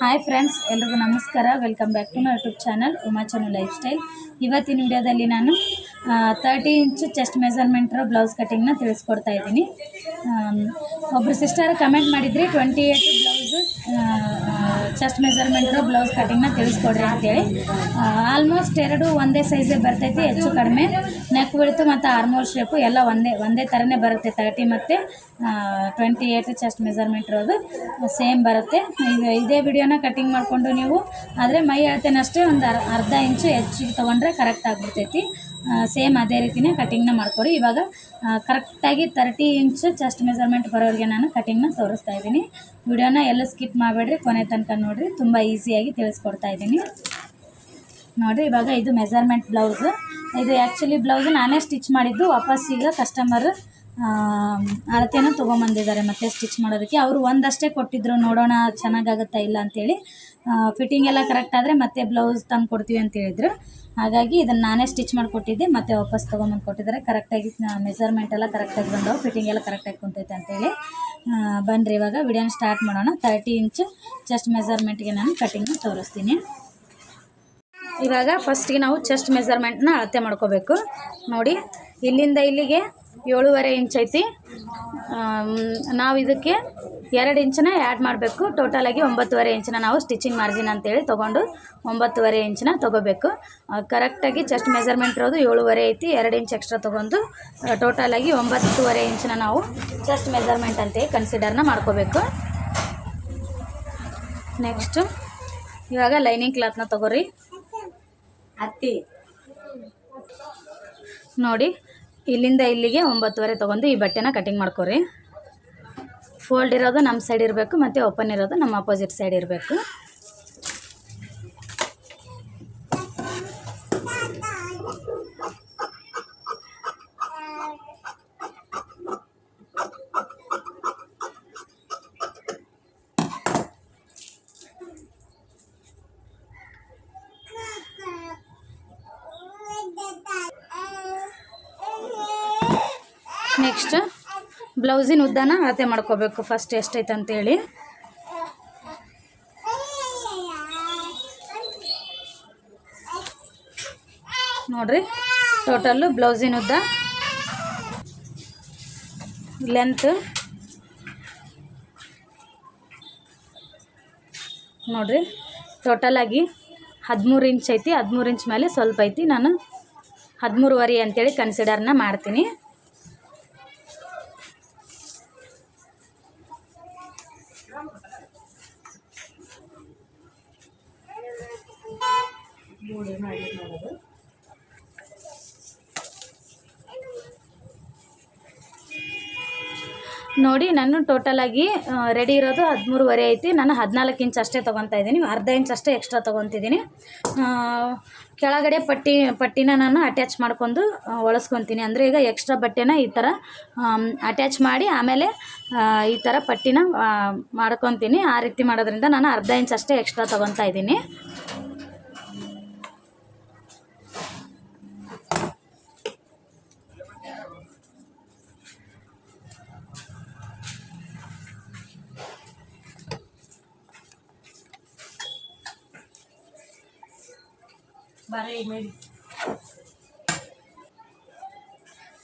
Hi friends ಎಲ್ರಿಗೂ ನಮಸ್ಕಾರ. Welcome back to my YouTube channel Umachanu lifestyle ಇವತ್ತಿನ ವಿಡಿಯೋದಲ್ಲಿ ನಾನು ತರ್ಟಿ ಇಂಚ್ ಚೆಸ್ಟ್ ಮೆಸರ್ಮೆಂಟ್ರ ಬ್ಲೌಸ್ ಕಟ್ಟಿಂಗ್ನ ತಿಳಿಸ್ಕೊಡ್ತಾ ಇದ್ದೀನಿ. ಒಬ್ಬರು ಸಿಸ್ಟರ್ ಕಮೆಂಟ್ ಮಾಡಿದ್ರಿ ಟ್ವೆಂಟಿ ಏಯ್ಟ್ ಬ್ಲೌಸು ಚೆಸ್ಟ್ ಮೆಜರ್ಮೆಂಟ್ರು ಬ್ಲೌಸ್ ಕಟಿಂಗ್ನ ತಿಳಿಸ್ಕೊಡ್ರಿ ಅಂತೇಳಿ. ಆಲ್ಮೋಸ್ಟ್ ಎರಡು ಒಂದೇ ಸೈಜೇ ಬರ್ತೈತಿ, ಹೆಚ್ಚು ಕಡಿಮೆ. ನೆಕ್ ಬಿಡ್ತು ಮತ್ತು ಆರ್ಮೋಲ್ ಶೇಪು ಎಲ್ಲ ಒಂದೇ ಒಂದೇ ಥರನೇ ಬರುತ್ತೆ ತರ್ಟಿ ಮತ್ತು ಟ್ವೆಂಟಿ ಏಯ್ಟ್ ಚೆಸ್ಟ್ ಮೆಜರ್ಮೆಂಟ್ ಇರೋದು ಸೇಮ್ ಬರುತ್ತೆ. ಈಗ ಇದೇ ವಿಡಿಯೋನ ಕಟಿಂಗ್ ಮಾಡಿಕೊಂಡು ನೀವು, ಆದರೆ ಮೈ ಅಳತೆನಷ್ಟೇ ಒಂದು ಅರ್, ಅರ್ಧ ಇಂಚು ಹೆಚ್ಚಿಗೆ ತೊಗೊಂಡ್ರೆ ಕರೆಕ್ಟ್ ಆಗಿಬಿಡ್ತೈತಿ. ಸೇಮ್ ಅದೇ ರೀತಿಯೇ ಕಟಿಂಗ್ನ ಮಾಡಿಕೊಡಿ. ಇವಾಗ ಕರೆಕ್ಟಾಗಿ ತರ್ಟಿ ಇಂಚ್ ಚೆಸ್ಟ್ ಮೆಸರ್ಮೆಂಟ್ ಬರೋರಿಗೆ ನಾನು ಕಟಿಂಗ್ನ ತೋರಿಸ್ತಾ ಇದ್ದೀನಿ. ವಿಡಿಯೋನ ಎಲ್ಲ ಸ್ಕಿಪ್ ಮಾಡಬೇಡ್ರಿ, ಕೊನೆ ತನಕ ನೋಡಿರಿ. ತುಂಬ ಈಸಿಯಾಗಿ ತಿಳಿಸ್ಕೊಡ್ತಾ ಇದ್ದೀನಿ. ನೋಡಿರಿ, ಇವಾಗ ಇದು ಮೆಸರ್ಮೆಂಟ್ ಬ್ಲೌಸು ಇದು ಆ್ಯಕ್ಚುಲಿ ಬ್ಲೌಸು ನಾನೇ ಸ್ಟಿಚ್ ಮಾಡಿದ್ದು. ವಾಪಸ್ ಈಗ ಕಸ್ಟಮರ್ ಅಳತೆನೂ ತೊಗೊಂಬಂದಿದ್ದಾರೆ ಮತ್ತೆ ಸ್ಟಿಚ್ ಮಾಡೋದಕ್ಕೆ. ಅವರು ಒಂದಷ್ಟೇ ಕೊಟ್ಟಿದ್ರು, ನೋಡೋಣ, ಚೆನ್ನಾಗಾಗುತ್ತಾ ಇಲ್ಲ ಅಂತೇಳಿ. ಫಿಟ್ಟಿಂಗ್ ಎಲ್ಲ ಕರೆಕ್ಟ್ ಆದರೆ ಮತ್ತೆ ಬ್ಲೌಸ್ ತಂದು ಕೊಡ್ತೀವಿ ಅಂತ ಹೇಳಿದ್ರು. ಹಾಗಾಗಿ ಇದನ್ನು ನಾನೇ ಸ್ಟಿಚ್ ಮಾಡಿಕೊಟ್ಟಿದ್ದೆ ಮತ್ತೆ ವಾಪಸ್ ತೊಗೊಂಬಂದು ಕೊಟ್ಟಿದ್ದಾರೆ. ಕರೆಕ್ಟಾಗಿ ಮೆಸರ್ಮೆಂಟ್ ಎಲ್ಲ ಕರೆಕ್ಟಾಗಿ ಬಂದವು. ಫಿಟ್ಟಿಂಗ್ ಎಲ್ಲ ಕರೆಕ್ಟಾಗಿ ಕುಂತೈತೆ ಅಂತೇಳಿ ಬನ್ನಿರಿ ಇವಾಗ ವಿಡಿಯೋನ ಸ್ಟಾರ್ಟ್ ಮಾಡೋಣ. ತರ್ಟಿ ಇಂಚ್ ಚೆಸ್ಟ್ ಮೆಸರ್ಮೆಂಟ್ಗೆ ನಾನು ಕಟಿಂಗ್ನ ತೋರಿಸ್ತೀನಿ. ಇವಾಗ ಫಸ್ಟಿಗೆ ನಾವು ಚೆಸ್ಟ್ ಮೆಸರ್ಮೆಂಟ್ನ ಅಳತೆ ಮಾಡ್ಕೋಬೇಕು. ನೋಡಿ, ಇಲ್ಲಿಂದ ಇಲ್ಲಿಗೆ ಏಳುವರೆ ಇಂಚ್ ಐತಿ. ನಾವು ಇದಕ್ಕೆ ಎರಡು ಇಂಚನ ಆ್ಯಡ್ ಮಾಡಬೇಕು. ಟೋಟಲಾಗಿ ಒಂಬತ್ತುವರೆ ಇಂಚನ್ನ ನಾವು ಸ್ಟಿಚಿಂಗ್ ಮಾರ್ಜಿನ್ ಅಂತೇಳಿ ತೊಗೊಂಡು ಒಂಬತ್ತುವರೆ ಇಂಚನ್ನ ತೊಗೋಬೇಕು. ಕರೆಕ್ಟಾಗಿ ಚೆಸ್ಟ್ ಮೆಜರ್ಮೆಂಟ್ ಇರೋದು ಏಳುವರೆ ಐತಿ. ಎರಡು ಇಂಚ್ ಎಕ್ಸ್ಟ್ರಾ ತೊಗೊಂಡು ಟೋಟಲಾಗಿ ಒಂಬತ್ತುವರೆ ಇಂಚನ್ನ ನಾವು ಚೆಸ್ಟ್ ಮೆಜರ್ಮೆಂಟ್ ಅಂತೇಳಿ ಕನ್ಸಿಡರ್ನ ಮಾಡ್ಕೋಬೇಕು. ನೆಕ್ಸ್ಟು ಇವಾಗ ಲೈನಿಂಗ್ ಕ್ಲಾತ್ನ ತೊಗೋರಿ. ಹತ್ತಿ. ನೋಡಿ ಇಲ್ಲಿಂದ ಇಲ್ಲಿಗೆ ಒಂಬತ್ತುವರೆ ತೊಗೊಂಡು ಈ ಬಟ್ಟೆನ ಕಟಿಂಗ್ ಮಾಡ್ಕೊರಿ. ಫೋಲ್ಡ್ ಇರೋದು ನಮ್ಮ ಸೈಡ್ ಇರಬೇಕು, ಮತ್ತು ಓಪನ್ ಇರೋದು ನಮ್ಮ ಅಪೋಸಿಟ್ ಸೈಡ್ ಇರಬೇಕು. ನೆಕ್ಸ್ಟ್ ಬ್ಲೌಸಿನ ಉದ್ದನ ಅಳತೆ ಮಾಡ್ಕೋಬೇಕು. ಫಸ್ಟ್ ಎಷ್ಟೈತೆ ಅಂತೇಳಿ. ನೋಡ್ರಿ ಟೋಟಲ್ಲು ಬ್ಲೌಸಿನ ಉದ್ದ. ಲೆಂತ್ ನೋಡ್ರಿ ಟೋಟಲಾಗಿ ಹದಿಮೂರು ಇಂಚ್ ಐತಿ. ಹದಿಮೂರು ಇಂಚ್ ಮೇಲೆ ಸ್ವಲ್ಪ ಐತಿ. ನಾನು ಹದಿಮೂರುವರೆ ಅಂತೇಳಿ ಕನ್ಸಿಡರ್ನ ಮಾಡ್ತೀನಿ. ನೋಡಿ, ನಾನು ಟೋಟಲಾಗಿ ರೆಡಿ ಇರೋದು ಹದಿಮೂರುವರೆ ಐತಿ. ನಾನು ಹದಿನಾಲ್ಕು ಇಂಚ್ ಅಷ್ಟೇ ತೊಗೊತಾ ಇದ್ದೀನಿ. ಅರ್ಧ ಇಂಚ್ ಅಷ್ಟೇ ಎಕ್ಸ್ಟ್ರಾ ತೊಗೊತಿದ್ದೀನಿ. ಕೆಳಗಡೆ ಪಟ್ಟಿ, ಪಟ್ಟಿನ ನಾನು ಅಟ್ಯಾಚ್ ಮಾಡ್ಕೊಂಡು ಒಳಸ್ಕೊತೀನಿ. ಅಂದರೆ ಈಗ ಎಕ್ಸ್ಟ್ರಾ ಬಟ್ಟೆನ ಈ ಥರ ಅಟ್ಯಾಚ್ ಮಾಡಿ ಆಮೇಲೆ ಈ ಥರ ಪಟ್ಟಿನ ಮಾಡ್ಕೊತೀನಿ. ಆ ರೀತಿ ಮಾಡೋದ್ರಿಂದ ನಾನು ಅರ್ಧ ಇಂಚ್ ಅಷ್ಟೇ ಎಕ್ಸ್ಟ್ರಾ ತೊಗೊತಾ ಇದ್ದೀನಿ.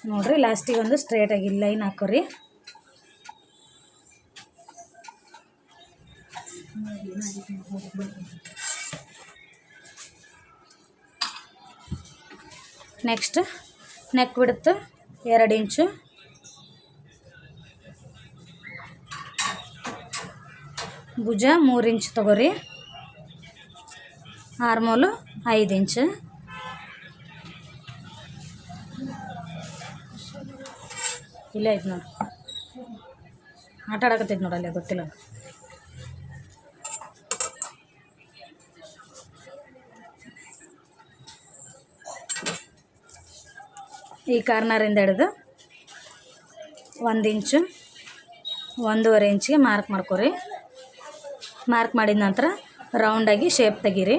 ನೋಡ್ರಿ ಲಾಸ್ಟಿಗೆ ಒಂದು ಸ್ಟ್ರೇಟಾಗಿ ಲೈನ್ ಹಾಕೋರಿ. ನೆಕ್ಸ್ಟ್ ನೆಕ್ ಬಿಡುತ್ತೆ ಎರಡು ಇಂಚು ಭುಜ ಮೂರು ಇಂಚು ತಗೋರಿ. ಆರ್ಮೋಲು ಐದು ಇಂಚು. ಇಲ್ಲೇ ಐತೆ ನೋಡಿ. ಆಟ ಆಡಕತ್ತೈತೆ ಅಲ್ಲೇ, ಗೊತ್ತಿಲ್ಲ. ಈ ಕಾರ್ನರಿಂದ ಹಿಡಿದು ಒಂದು ಇಂಚು, ಒಂದೂವರೆ ಇಂಚಿಗೆ ಮಾರ್ಕ್ ಮಾಡ್ಕೊರಿ. ಮಾರ್ಕ್ ಮಾಡಿದ ನಂತರ ರೌಂಡಾಗಿ ಶೇಪ್ ತೆಗೀರಿ.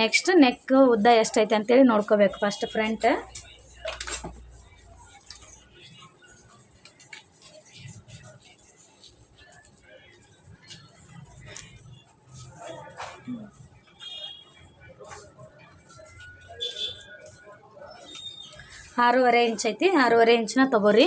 ನೆಕ್ಸ್ಟ್ ನೆಕ್ ಉದ್ದ ಎಷ್ಟೈತೆ ಅಂತೇಳಿ ನೋಡ್ಕೋಬೇಕು ಫಸ್ಟ್ ಫ್ರಂಟ್ ಆರೂವರೆ ಇಂಚ್ ಐತಿ ಆರೂವರೆ ಇಂಚನ್ನ ತೊಗೋರಿ.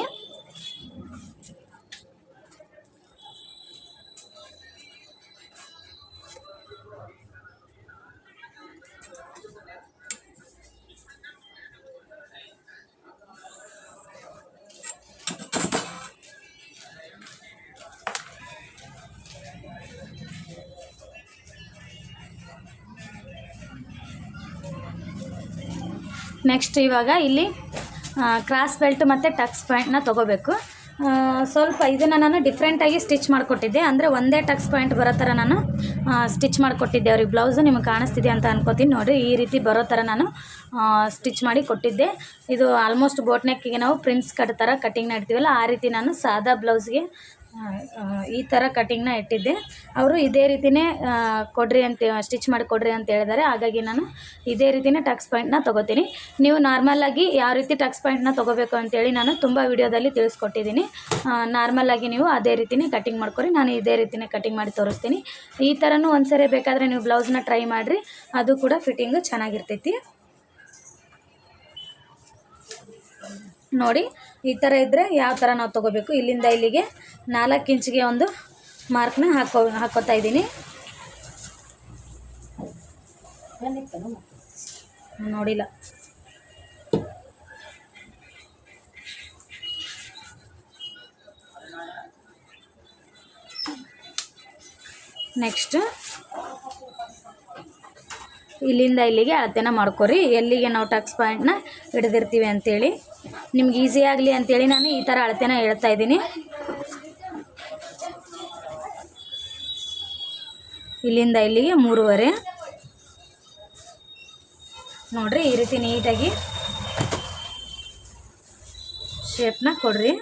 ನೆಕ್ಸ್ಟ್ ಇವಾಗ ಇಲ್ಲಿ ಕ್ರಾಸ್ ಬೆಲ್ಟ್ ಮತ್ತು ಟಕ್ಸ್ ಪಾಯಿಂಟ್ನ ತೊಗೋಬೇಕು. ಸ್ವಲ್ಪ ಇದನ್ನು ನಾನು ಡಿಫ್ರೆಂಟಾಗಿ ಸ್ಟಿಚ್ ಮಾಡಿಕೊಟ್ಟಿದ್ದೆ. ಅಂದರೆ ಒಂದೇ ಟಕ್ಸ್ ಪಾಯಿಂಟ್ ಬರೋ ಥರ ನಾನು ಸ್ಟಿಚ್ ಮಾಡಿಕೊಟ್ಟಿದ್ದೆ. ಅವ್ರಿಗೆ ಬ್ಲೌಸು ನಿಮಗೆ ಕಾಣಿಸ್ತಿದೆ ಅಂತ ಅನ್ಕೋತೀನಿ ನೋಡಿರಿ. ಈ ರೀತಿ ಬರೋ ಥರ ನಾನು ಸ್ಟಿಚ್ ಮಾಡಿ ಕೊಟ್ಟಿದ್ದೆ. ಇದು ಆಲ್ಮೋಸ್ಟ್ ಬೋಟ್ನೆಕ್ಕಿಗೆ ನಾವು ಪ್ರಿನ್ಸ್ ಕಟ್ ಥರ ಕಟ್ಟಿಂಗ್ ನಡ್ತೀವಲ್ಲ, ಆ ರೀತಿ ನಾನು ಸಾದಾ ಬ್ಲೌಸ್ಗೆ ಈ ಥರ ಕಟಿಂಗ್ನ ಇಟ್ಟಿದ್ದೆ. ಅವರು ಇದೇ ರೀತಿಯೇ ಕೊಡ್ರಿ ಅಂತ ಸ್ಟಿಚ್ ಮಾಡಿ ಕೊಡ್ರಿ ಅಂತ ಹೇಳಿದ್ದಾರೆ. ಹಾಗಾಗಿ ನಾನು ಇದೇ ರೀತಿಯೇ ಟಕ್ಸ್ ಪಾಯಿಂಟ್ನ ತೊಗೋತೀನಿ. ನೀವು ನಾರ್ಮಲಾಗಿ ಯಾವ ರೀತಿ ಟಕ್ಸ್ ಪಾಯಿಂಟ್ನ ತೊಗೋಬೇಕು ಅಂತೇಳಿ ನಾನು ತುಂಬ ವಿಡಿಯೋದಲ್ಲಿ ತಿಳಿಸ್ಕೊಟ್ಟಿದ್ದೀನಿ. ನಾರ್ಮಲಾಗಿ ನೀವು ಅದೇ ರೀತಿಯೇ ಕಟಿಂಗ್ ಮಾಡ್ಕೊರಿ. ನಾನು ಇದೇ ರೀತಿಯೇ ಕಟಿಂಗ್ ಮಾಡಿ ತೋರಿಸ್ತೀನಿ. ಈ ಥರನೂ ಒಂದ್ಸರಿ ಬೇಕಾದರೆ ನೀವು ಬ್ಲೌಸ್ನ ಟ್ರೈ ಮಾಡಿರಿ. ಅದು ಕೂಡ ಫಿಟ್ಟಿಂಗು ಚೆನ್ನಾಗಿರ್ತೈತಿ. ನೋಡಿ, ಈ ಥರ ಇದ್ದರೆ ಯಾವ ಥರ ನಾವು ತೊಗೋಬೇಕು? ಇಲ್ಲಿಂದ ಇಲ್ಲಿಗೆ ನಾಲ್ಕು ಇಂಚಿಗೆ ಒಂದು ಮಾರ್ಕ್ನ ಹಾಕೋ, ಹಾಕೋತಾ ಇದ್ದೀನಿ. ನೋಡಿಲ್ಲ. ನೆಕ್ಸ್ಟ್ ಇಲ್ಲಿಂದ ಇಲ್ಲಿಗೆ ಅಳತೆನ ಮಾಡ್ಕೊರಿ. ಎಲ್ಲಿಗೆ ನಾವು ಟಕ್ಸ್ ಪಾಯಿಂಟ್ನ ಹಿಡಿದಿರ್ತೀವಿ ಅಂತೇಳಿ. ನಿಮ್ಗೆ ಈಸಿ ಆಗಲಿ ಅಂತೇಳಿ ನಾನು ಈ ಥರ ಅಳತೆನ ಹೇಳ್ತಾ ಇದ್ದೀನಿ. ಇಲ್ಲಿಂದ ಇಲ್ಲಿಗೆ ಮೂರುವರೆ. ನೋಡ್ರಿ ಈ ರೀತಿ ನೀಟಾಗಿ ಶೇಪ್ನ ಕೊಡ್ರಿ.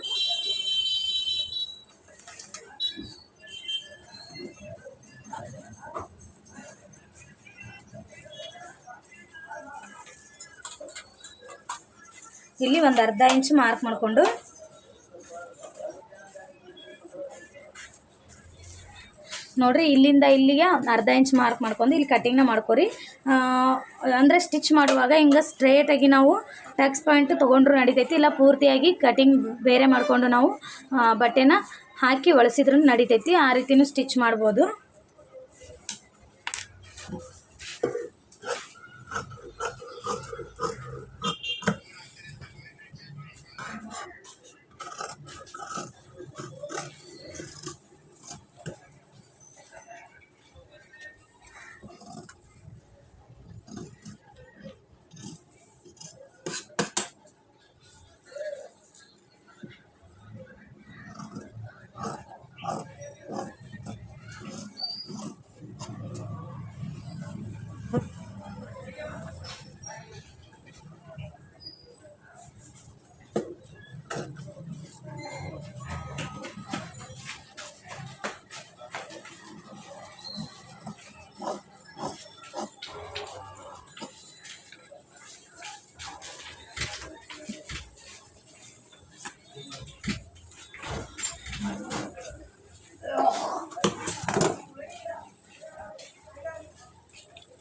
ಇಲ್ಲಿ ಒಂದು ಅರ್ಧ ಇಂಚ್ ಮಾರ್ಕ್ ಮಾಡಿಕೊಂಡು. ನೋಡ್ರಿ, ಇಲ್ಲಿಂದ ಇಲ್ಲಿಗೆ ಅರ್ಧ ಇಂಚ್ ಮಾರ್ಕ್ ಮಾಡ್ಕೊಂಡು ಇಲ್ಲಿ ಕಟ್ಟಿಂಗ್ನ ಮಾಡ್ಕೊರಿ. ಅಂದರೆ ಸ್ಟಿಚ್ ಮಾಡುವಾಗ ಹಿಂಗೆ ಸ್ಟ್ರೇಟಾಗಿ ನಾವು ಟ್ಯಾಕ್ಸ್ ಪಾಯಿಂಟ್ ತೊಗೊಂಡ್ರು ನಡಿತೈತಿ, ಇಲ್ಲ ಪೂರ್ತಿಯಾಗಿ ಕಟಿಂಗ್ ಬೇರೆ ಮಾಡಿಕೊಂಡು ನಾವು ಬಟ್ಟೆನ ಹಾಕಿ ಒಳಸಿದ್ರೂ ನಡಿತೈತಿ, ಆ ರೀತಿಯೂ ಸ್ಟಿಚ್ ಮಾಡ್ಬೋದು.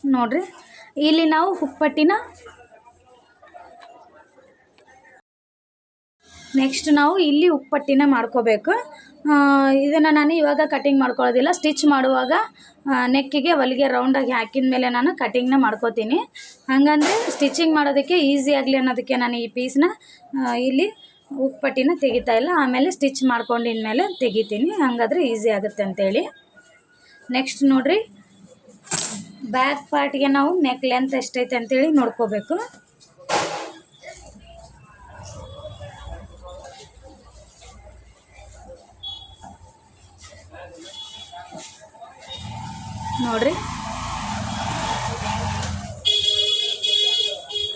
ನೋಡ್ರಿ. ಇಲ್ಲಿ ನಾವು ಉಪ್ಪಟ್ಟಿನ ನೆಕ್ಸ್ಟ್ ನಾವು ಇಲ್ಲಿ ಉಪ್ಪಟ್ಟಿನ ಮಾಡ್ಕೋಬೇಕು. ಇದನ್ನು ನಾನು ಇವಾಗ ಕಟಿಂಗ್ ಮಾಡ್ಕೊಳ್ಳೋದಿಲ್ಲ. ಸ್ಟಿಚ್ ಮಾಡುವಾಗ ನೆಕ್ಕಿಗೆ ಹೊಲಿಗೆ ರೌಂಡಾಗಿ ಹಾಕಿದ ಮೇಲೆ ನಾನು ಕಟಿಂಗ್ನ ಮಾಡ್ಕೋತೀನಿ. ಹಾಗಂದ್ರೆ ಸ್ಟಿಚಿಂಗ್ ಮಾಡೋದಕ್ಕೆ ಈಸಿ ಆಗಲಿ ಅನ್ನೋದಕ್ಕೆ ನಾನು ಈ ಪೀಸ್ನ ಇಲ್ಲಿ ಉಪ್ಪಟ್ಟಿನ ತೆಗಿತಾ ಇಲ್ಲ. ಆಮೇಲೆ ಸ್ಟಿಚ್ ಮಾಡ್ಕೊಂಡಿದ್ಮೇಲೆ ತೆಗಿತೀನಿ. ಹಾಗಾದ್ರೆ ಈಸಿ ಆಗುತ್ತೆ ಅಂತೇಳಿ. ನೆಕ್ಸ್ಟ್ ನೋಡ್ರಿ. ಬ್ಯಾಕ್ ಪಾರ್ಟ್ಗೆ ನಾವು ನೆಕ್ ಲೆಂತ್ ಎಷ್ಟೈತೆ ಅಂತೇಳಿ ನೋಡ್ಕೋಬೇಕು. ನೋಡ್ರಿ.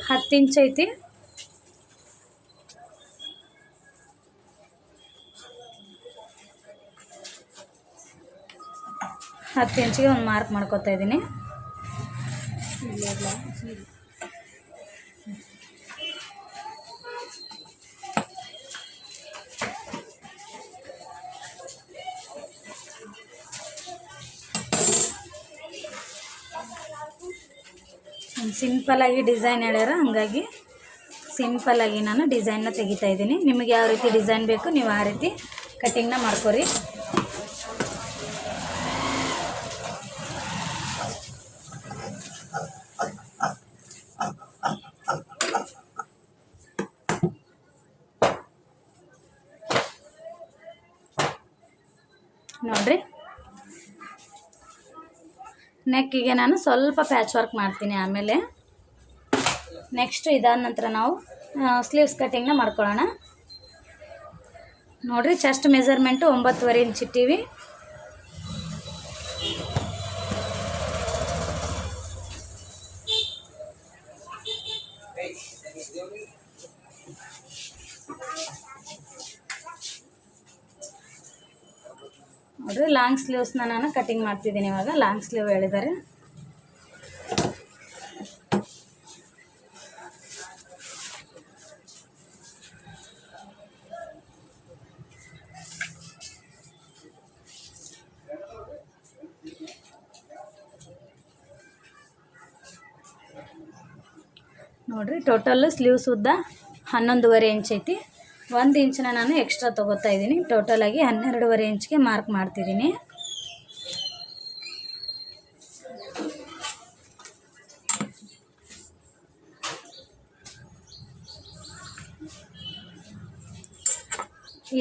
ಹತ್ತು ಇಂಚ್ ಐತಿ. ಹತ್ತು ಇಂಚಿಗೆ ಒಂದು ಮಾರ್ಕ್ ಮಾಡ್ಕೊತಾ ಇದ್ದೀನಿ. ಸಿಂಪಲಾಗಿ ಡಿಸೈನ್ ಹೇಳ್ಯಾರ, ಹಂಗಾಗಿ ಸಿಂಪಲಾಗಿ ನಾನು ಡಿಸೈನ್ನ ತೆಗಿತಾ ಇದ್ದೀನಿ. ನಿಮಗೆ ಯಾವ ರೀತಿ ಡಿಸೈನ್ ಬೇಕು, ನೀವು ಆ ರೀತಿ ಕಟ್ಟಿಂಗ್ನ ಮಾಡ್ಕೊರಿ. ನೋಡ್ರಿ. ನೆಕ್ಕಿಗೆ ನಾನು ಸ್ವಲ್ಪ ಪ್ಯಾಚ್ ವರ್ಕ್ ಮಾಡ್ತೀನಿ ಆಮೇಲೆ. ನೆಕ್ಸ್ಟ್ ಇದಾದ ನಂತರ ನಾವು ಸ್ಲೀವ್ಸ್ ಕಟ್ಟಿಂಗ್ನ ಮಾಡ್ಕೊಳ್ಳೋಣ. ನೋಡ್ರಿ ಚೆಸ್ಟ್ ಮೆಜರ್ಮೆಂಟು ಒಂಬತ್ತುವರೆ ಇಂಚ್ ಲಾಂಗ್ ಸ್ಲೀವ್ಸ್ನ ನಾನು ಕಟಿಂಗ್ ಮಾಡ್ತಿದ್ದೀನಿ ಇವಾಗ. ಲಾಂಗ್ ಸ್ಲೀವ್ ಹೇಳಿದ್ದಾರೆ. ನೋಡ್ರಿ ಟೋಟಲ್ ಸ್ಲೀವ್ಸ್ ಉದ್ದ ಹನ್ನೊಂದುವರೆ ಇಂಚ್ ಐತಿ. ಒಂದು ಇಂಚನ್ನ ನಾನು ಎಕ್ಸ್ಟ್ರಾ ತೊಗೋತಾ ಇದ್ದೀನಿ. ಟೋಟಲಾಗಿ ಹನ್ನೆರಡೂವರೆ ಇಂಚ್ಗೆ ಮಾರ್ಕ್ ಮಾಡ್ತಿದ್ದೀನಿ.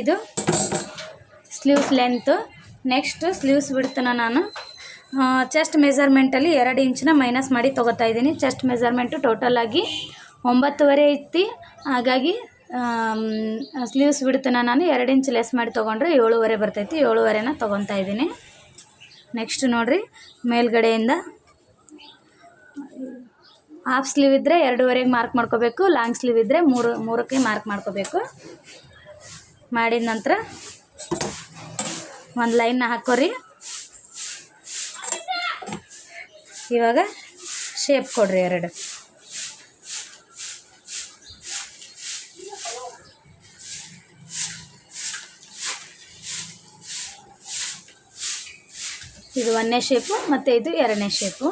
ಇದು ಸ್ಲೀವ್ಸ್ ಲೆಂತು ನೆಕ್ಸ್ಟ್ ಸ್ಲೀವ್ಸ್ ಬಿಡ್ತನ ನಾನು. ಚೆಸ್ಟ್ ಮೆಜರ್ಮೆಂಟಲ್ಲಿ ಎರಡು ಇಂಚನ್ನ ಮೈನಸ್ ಮಾಡಿ ತೊಗೋತಾ ಇದ್ದೀನಿ. ಚೆಸ್ಟ್ ಮೆಜರ್ಮೆಂಟು ಟೋಟಲಾಗಿ ಒಂಬತ್ತುವರೆ ಐತಿ. ಹಾಗಾಗಿ ಸ್ಲೀವ್ಸ್ ಬಿಡ್ತನ ನಾನು. ಎರಡು ಇಂಚ್ ಲೆಸ್ ಮಾಡಿ ತೊಗೊಂಡ್ರೆ ಏಳುವರೆ ಬರ್ತೈತಿ. ಏಳುವರೆನ ತೊಗೊತಾ ಇದ್ದೀನಿ. ನೆಕ್ಸ್ಟ್ ನೋಡಿರಿ, ಮೇಲ್ಗಡೆಯಿಂದ ಹಾಫ್ ಸ್ಲೀವ್ ಇದ್ದರೆ ಎರಡೂವರೆಗೆ ಮಾರ್ಕ್ ಮಾಡ್ಕೋಬೇಕು. ಲಾಂಗ್ ಸ್ಲೀವ್ ಇದ್ದರೆ ಮೂರು, ಮೂರಕ್ಕೆ ಮಾರ್ಕ್ ಮಾಡ್ಕೋಬೇಕು. ಮಾಡಿದ ನಂತರ ಒಂದು ಲೈನ್ನ ಹಾಕೋರಿ. ಇವಾಗ ಶೇಪ್ ಕೊಡ್ರಿ ಎರಡು. ಇದು ಒಂದನೇ ಶೇಪು ಮತ್ತು ಇದು ಎರಡನೇ ಶೇಪು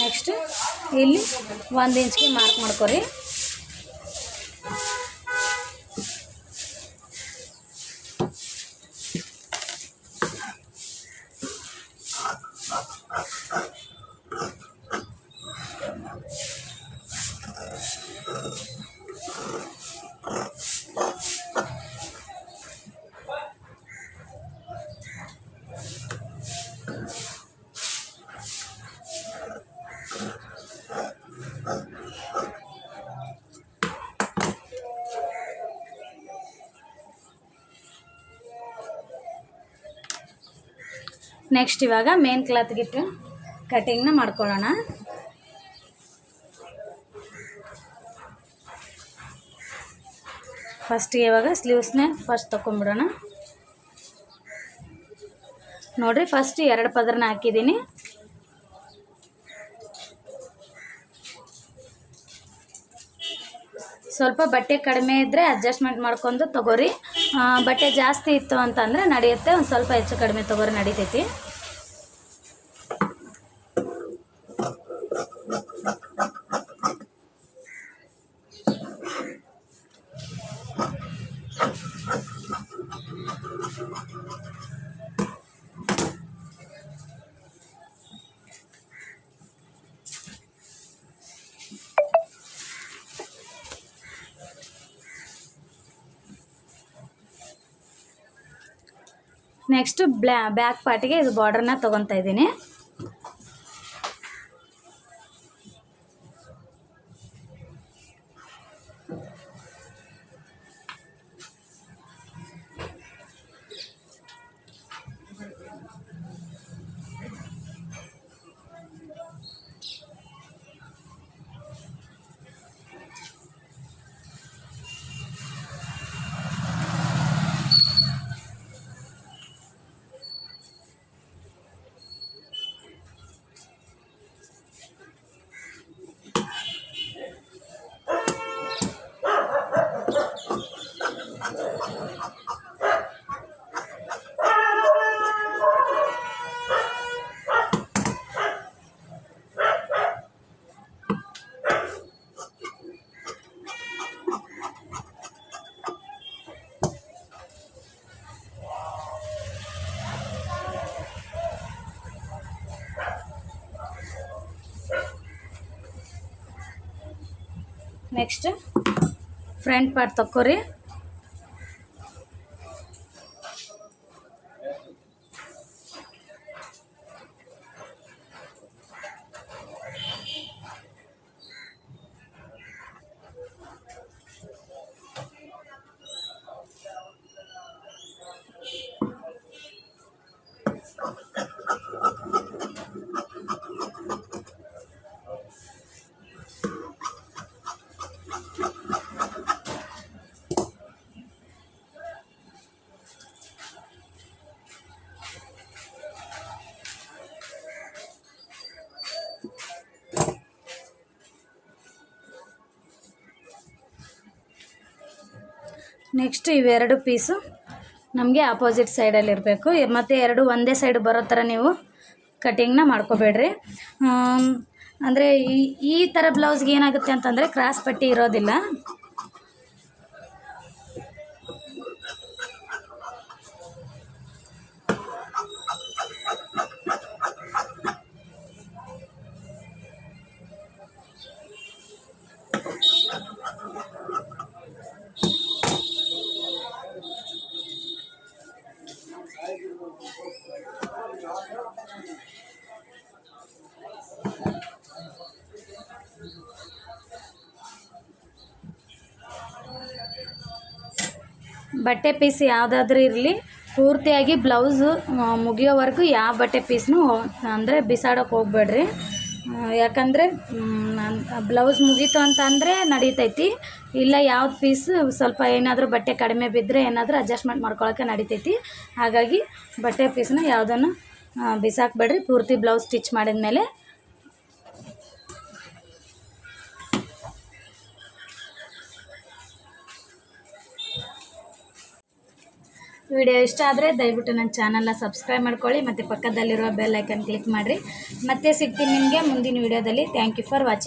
ನೆಕ್ಸ್ಟ್ ಇಲ್ಲಿ ಒಂದು ಇಂಚ್ಗೆ ಮಾರ್ಕ್ ಮಾಡ್ಕೊರಿ. ನೆಕ್ಸ್ಟ್ ಇವಾಗ ಮೇನ್ ಕ್ಲಾತ್ಗಿಟ್ಟು ಕಟಿಂಗ್ನ ಮಾಡ್ಕೊಳ್ಳೋಣ. ಫಸ್ಟಿಗೆ ಇವಾಗ ಸ್ಲೀವ್ಸ್ನೇ ಫಸ್ಟ್ ತೊಗೊಂಬಿಡೋಣ ನೋಡಿರಿ ಫಸ್ಟ್ ಎರಡು ಪದರನ ಹಾಕಿದ್ದೀನಿ. ಸ್ವಲ್ಪ ಬಟ್ಟೆ ಕಡಿಮೆ ಇದ್ದರೆ ಅಡ್ಜಸ್ಟ್ಮೆಂಟ್ ಮಾಡ್ಕೊಂಡು ತಗೋರಿ. ಬಟ್ಟೆ ಜಾಸ್ತಿ ಇತ್ತು ಅಂತಂದರೆ ನಡೆಯುತ್ತೆ. ಒಂದು ಸ್ವಲ್ಪ ಹೆಚ್ಚು ಕಡಿಮೆ ತೊಗೋರಿ, ನಡಿತೈತಿ. ನೆಕ್ಸ್ಟ್ ಬ್ಲ್ಯಾ ಬ್ಯಾಕ್ ಪಾರ್ಟಿಗೆ ಇದು ಬಾರ್ಡ್ರನ್ನ ತೊಗೊತಾ ಇದ್ದೀನಿ. ನೆಕ್ಸ್ಟ್ ಫ್ರಂಟ್ ಪಾರ್ಟ್ ತಕ್ಕೋರಿ ನೆಕ್ಸ್ಟ್ ಇವೆರಡು ಪೀಸು ನಮಗೆ ಆಪೋಸಿಟ್ ಸೈಡಲ್ಲಿ ಇರಬೇಕು. ಮತ್ತು ಎರಡು ಒಂದೇ ಸೈಡ್ ಬರೋ ಥರ ನೀವು ಕಟಿಂಗ್ನ ಮಾಡ್ಕೋಬೇಡ್ರಿ. ಅಂದರೆ ಈ ಈ ಥರ ಬ್ಲೌಸ್ಗೆ ಏನಾಗುತ್ತೆ ಅಂತಂದರೆ ಕ್ರಾಸ್ ಪಟ್ಟಿ ಇರೋದಿಲ್ಲ. ಬಟ್ಟೆ ಪೀಸ್ ಯಾವುದಾದ್ರೂ ಇರಲಿ, ಪೂರ್ತಿಯಾಗಿ ಬ್ಲೌಸು ಮುಗಿಯೋವರೆಗೂ ಯಾವ ಬಟ್ಟೆ ಪೀಸ್ನೂ, ಅಂದರೆ ಬಿಸಾಡೋಕೆ ಹೋಗ್ಬೇಡ್ರಿ. ಯಾಕಂದರೆ ಬ್ಲೌಸ್ ಮುಗೀತು ಅಂತ ಅಂದರೆ ನಡೀತೈತಿ. ಇಲ್ಲ ಯಾವ್ದು ಪೀಸ್ ಸ್ವಲ್ಪ ಏನಾದರೂ ಬಟ್ಟೆ ಕಡಿಮೆ ಬಿದ್ದರೆ ಏನಾದರೂ ಅಡ್ಜಸ್ಟ್ಮೆಂಟ್ ಮಾಡ್ಕೊಳಕ್ಕೆ ನಡೀತೈತಿ. ಹಾಗಾಗಿ ಬಟ್ಟೆ ಪೀಸ್ನ ಯಾವುದನ್ನು ಬಿಸಾಕ್ಬೇಡ್ರಿ. ಪೂರ್ತಿ ಬ್ಲೌಸ್ ಸ್ಟಿಚ್ ಮಾಡಿದ್ಮೇಲೆ ವಿಡಿಯೋ ಇಷ್ಟ ಆದರೆ ದಯವಿಟ್ಟು ನನ್ನ ಚಾನಲ್ನ ಸಬ್ಸ್ಕ್ರೈಬ್ ಮಾಡ್ಕೊಳ್ಳಿ, ಮತ್ತು ಪಕ್ಕದಲ್ಲಿರುವ ಬೆಲ್ ಐಕನ್ ಕ್ಲಿಕ್ ಮಾಡಿರಿ. ಮತ್ತೆ ಸಿಗ್ತೀನಿ ನಿಮಗೆ ಮುಂದಿನ ವಿಡಿಯೋದಲ್ಲಿ. Thank you for watching